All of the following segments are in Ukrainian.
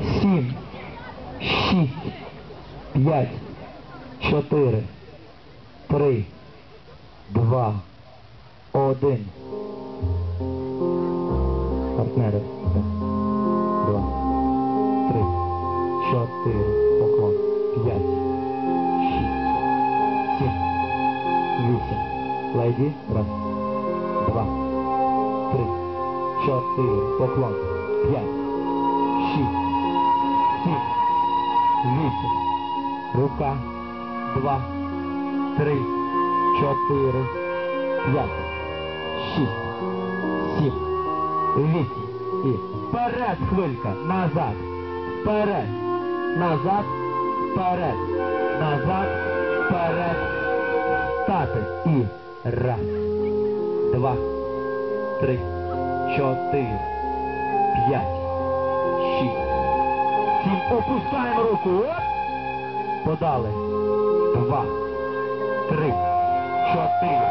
сім, шість, п'ять, чотири, три, два, один. Партнери. Два, три, чотири, поклон, п'ять, шість, сім, вісім. Леді, раз, два, три, чотири, поклон, п'ять, шість, сім, вісім. Рука, два, три, чотири, п'ять, шість, сім, вісім. І вперед хвилька, назад, вперед, назад, вперед, назад, вперед, стати. І раз, два, три, чотири, п'ять. Опускаємо руку. Оп! Подали. Два, три, чотири,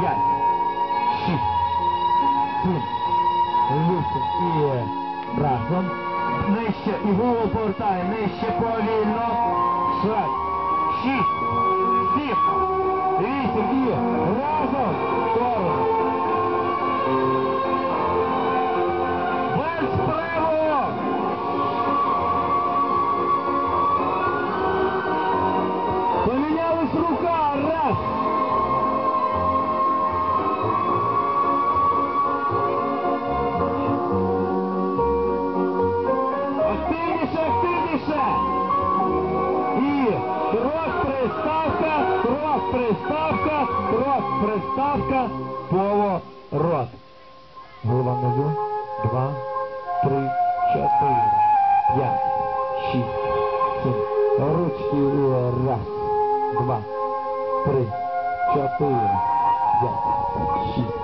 п'ять, шість, сім, вісім. І разом. Нижче і голову повертаємо. Нижче повільно. Шаг. Шість, сім, вісім. І разом. Сторону. активніше. І крок, приставка, крок, приставка, крок, приставка, поворот. Голова внизу. Два, три, чотири, п'ять, шість, сім. Ручки і раз, два, три, чотири, п'ять, шість,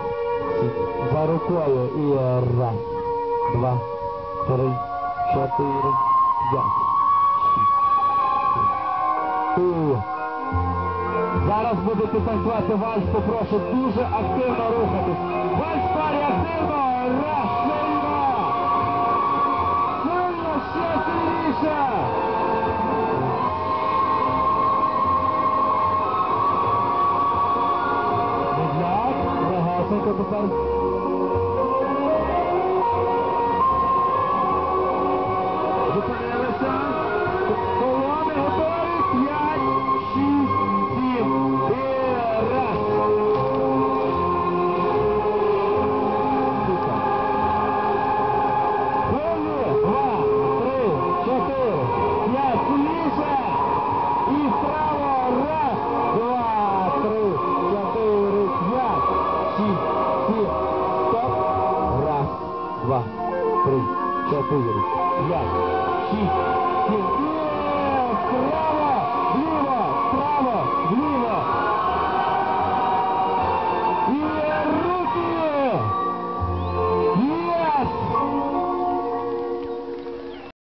сім. За рукою і раз, два, три, чотири, п'ять, Зараз будете танцювати вальс, попрошу дуже активно рухатись. Вальс парі активно! Раз, сильно! Сильно, ще сильніше! Медляк, легесенько тепер. Два, три, чотири, п'ять, шість, сім. Є! Вправо!